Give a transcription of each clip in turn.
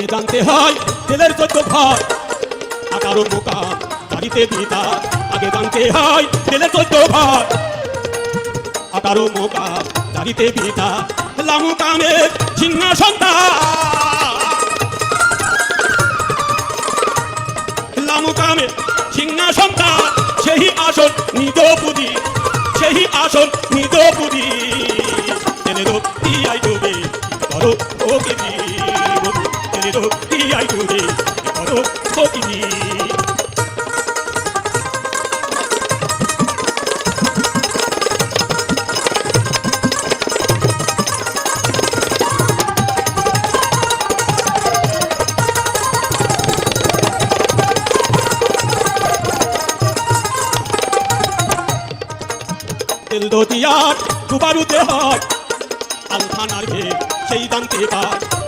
আগে জানতে হয়, তেলের চোদ্দ ভাগ আঠারো মোকা বাড়িতে দিতা আগে জানতে হয়, তেলের চোদ্দ ভাগ আঠারো মোকা দাড়িতে বিতা লামু কামে সিংহাসনটা লামু কামে সিংহাসনটা সেই আসন নিজ পুঁজি সেই আসন নিজ পুঁজি দো টিআই ডুবে করো ওকিনি দো টিআই ডুবে করো ওকিনি তেল দদিয়ার দুবারুতে হয় আলখানার সেই দান্তে পায়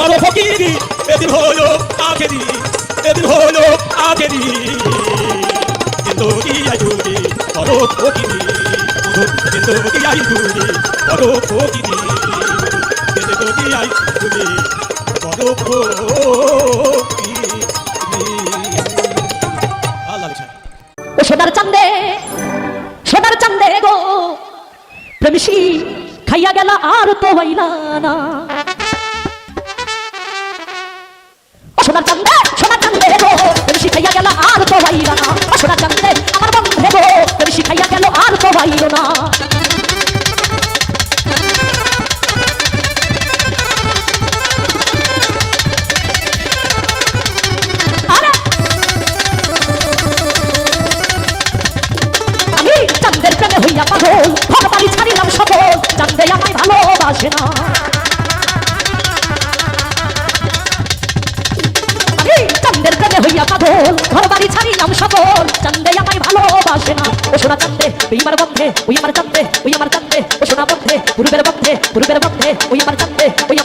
বড় ফকিরি এদিন হলো আখেরি এদিন হলো আখেরি কিন্তু কি আইডুরি বড় ফকিরি কিন্তু কি আইডুরি বড় ফকিরি কিন্তু কি আইডুরি বড় ফকিরি ও সোনার চান্দে সোনার চান্দে গো। প্রেমিসি খাইয়া গেল আর তো হইলা না। সোনার চান্দে সোনার চান্দে গো প্রেমিসি খাইয়া গেল, আর তো হইলা না। সোনার চান্দে আমার বন্ধে গো প্রেমিসি খাইয়া গেল, আর তো হইল না। চান্দের ছাড়িলাম সকল। চান্দে আমায় ভালোবাসে না। পাগল ঘর বাড়ি ছাড়িলাম সকল চান্দে আমায় ভালোবাসে না। ও সোনা চান্দে ওই আমার বন্ধে ওই আমার চান্দে ওই আমার চান্দে। ও সোনা বন্ধে পূর্বের বন্ধে পূর্বের বন্ধে ওই আমার চান্দে ওই